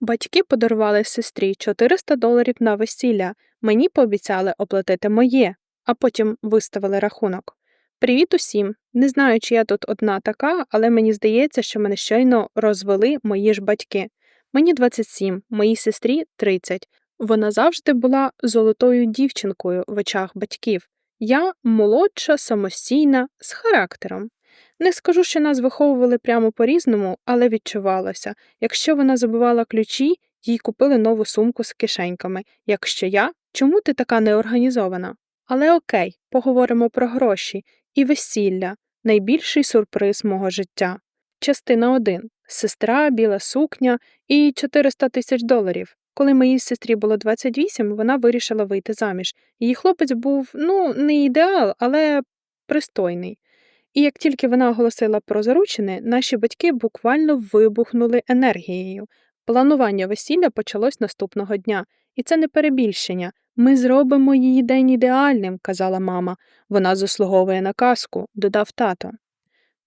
Батьки подарували сестрі 400 доларів на весілля, мені пообіцяли оплатити моє, а потім виставили рахунок. Привіт усім! Не знаю, чи я тут одна така, але мені здається, що мене щойно розвели мої ж батьки. Мені 27, моїй сестрі 30. Вона завжди була золотою дівчинкою в очах батьків. Я молодша, самостійна, з характером. Не скажу, що нас виховували прямо по-різному, але відчувалося якщо вона забувала ключі, їй купили нову сумку з кишеньками. Якщо я, чому ти така неорганізована? Але окей, поговоримо про гроші і весілля найбільший сюрприз мого життя. Частина 1. Сестра, біла сукня і 400 тисяч доларів. Коли моїй сестрі було 28, вона вирішила вийти заміж. Її хлопець був, ну, не ідеал, але пристойний. І як тільки вона оголосила про заручини, наші батьки буквально вибухнули енергією. Планування весілля почалось наступного дня, і це не перебільшення. Ми зробимо її день ідеальним, казала мама. Вона заслуговує на казку, додав тато.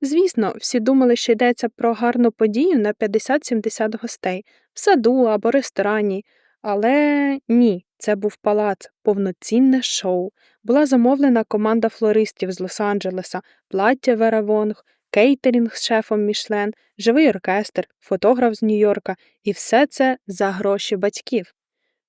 Звісно, всі думали, що йдеться про гарну подію на 50-70 гостей в саду або ресторані, але ні, це був палац, повноцінне шоу. Була замовлена команда флористів з Лос-Анджелеса, плаття Вера Вонг, кейтерінг з шефом Мішлен, живий оркестр, фотограф з Нью-Йорка, і все це за гроші батьків.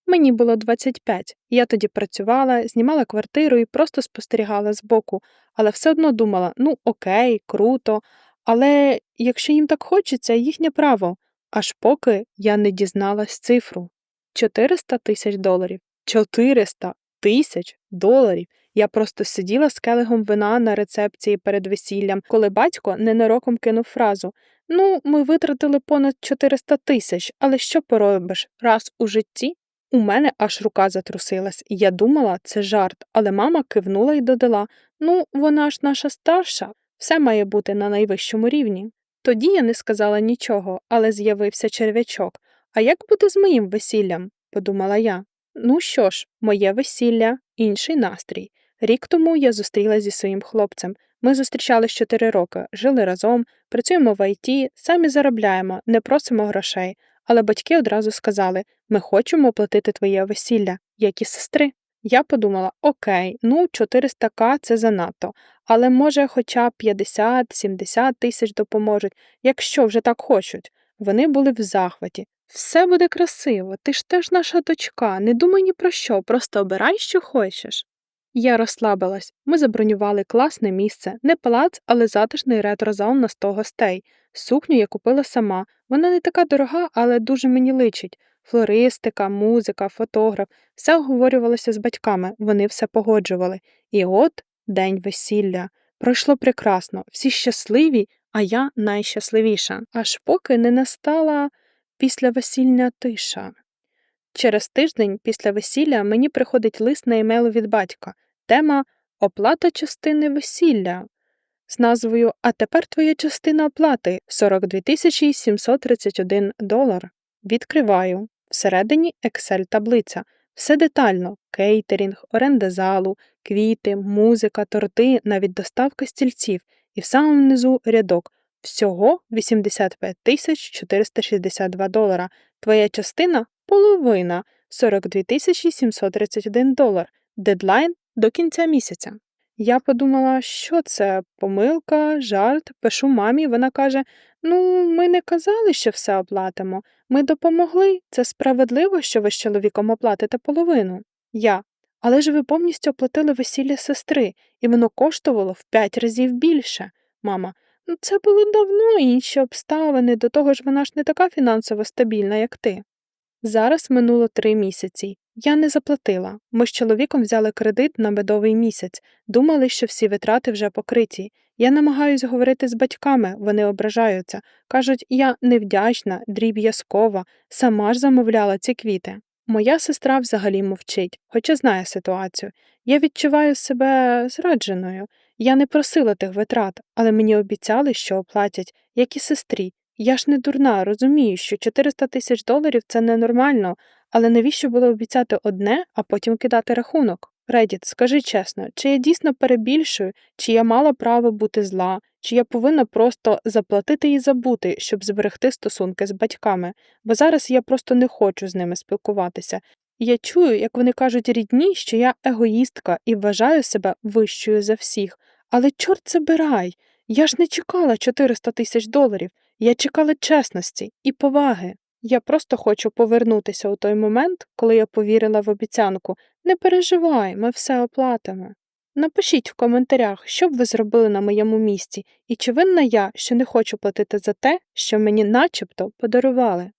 Мені було 25, я тоді працювала, знімала квартиру і просто спостерігала збоку, але все одно думала: ну окей, круто, але якщо їм так хочеться, їхнє право, аж поки я не дізналась цифру 400 тисяч доларів. 400 тисяч доларів. Я просто сиділа з келегом вина на рецепції перед весіллям, коли батько ненароком кинув фразу Ну, ми витратили понад 400 тисяч, але що поробиш раз у житті? У мене аж рука затрусилась, я думала, це жарт, але мама кивнула і додала Ну, вона ж наша старша, все має бути на найвищому рівні. Тоді я не сказала нічого, але з'явився черв'ячок. А як буде з моїм весіллям? подумала я. Ну що ж, моє весілля, інший настрій. Рік тому я зустрілася зі своїм хлопцем. Ми зустрічались чотири роки, жили разом, працюємо в ІТ, самі заробляємо, не просимо грошей. Але батьки одразу сказали ми хочемо оплатити твоє весілля, як і сестри. Я подумала: окей, ну 400к це занадто, але може хоча б 50-70 тисяч допоможуть, якщо вже так хочуть. Вони були в захваті. Все буде красиво, ти ж теж наша дочка, не думай ні про що, просто обирай, що хочеш. Я розслабилась. Ми забронювали класне місце, не палац, але затишний ретро-зал на 100 гостей. Сукню я купила сама. Вона не така дорога, але дуже мені личить. Флористика, музика, фотограф, все оговорювалося з батьками, вони все погоджували. І от день весілля. Пройшло прекрасно, всі щасливі, а я найщасливіша, аж поки не настала післявесільня тиша. Через тиждень після весілля мені приходить лист на емейл від батька, тема Оплата частини весілля з назвою А тепер твоя частина оплати 42 731 долар. Відкриваю. Всередині Excel таблиця. Все детально: кейтерінг, оренда залу, квіти, музика, торти, навіть доставка стільців, і в самому низу рядок. Всього 85 тисяч 462 долара. Твоя частина половина 42 тисячі 731 долар. Дедлайн до кінця місяця. Я подумала, що це помилка, жарт, пишу мамі, вона каже: Ну, ми не казали, що все оплатимо. Ми допомогли. Це справедливо, що ви з чоловіком оплатите половину. Я. Але ж ви повністю оплатили весілля сестри, і воно коштувало в п'ять разів більше. Мама. Це було давно інші обставини, до того ж вона ж не така фінансово стабільна, як ти. Зараз минуло три місяці. Я не заплатила. Ми з чоловіком взяли кредит на медовий місяць, думали, що всі витрати вже покриті. Я намагаюсь говорити з батьками, вони ображаються. Кажуть, я невдячна, дріб'язкова, сама ж замовляла ці квіти. Моя сестра взагалі мовчить, хоча знає ситуацію. Я відчуваю себе зрадженою. Я не просила тих витрат, але мені обіцяли, що оплатять, як і сестрі. Я ж не дурна, розумію, що 400 тисяч доларів це ненормально, але навіщо було обіцяти одне, а потім кидати рахунок? Редіт, скажи чесно, чи я дійсно перебільшую, чи я мала право бути зла, чи я повинна просто заплатити і забути, щоб зберегти стосунки з батьками, бо зараз я просто не хочу з ними спілкуватися. Я чую, як вони кажуть рідні, що я егоїстка і вважаю себе вищою за всіх. Але чорт забирай! Я ж не чекала 400 тисяч доларів, я чекала чесності і поваги. Я просто хочу повернутися у той момент, коли я повірила в обіцянку. Не переживай, ми все оплатимо. Напишіть в коментарях, що б ви зробили на моєму місці, і чи винна я, що не хочу платити за те, що мені начебто подарували.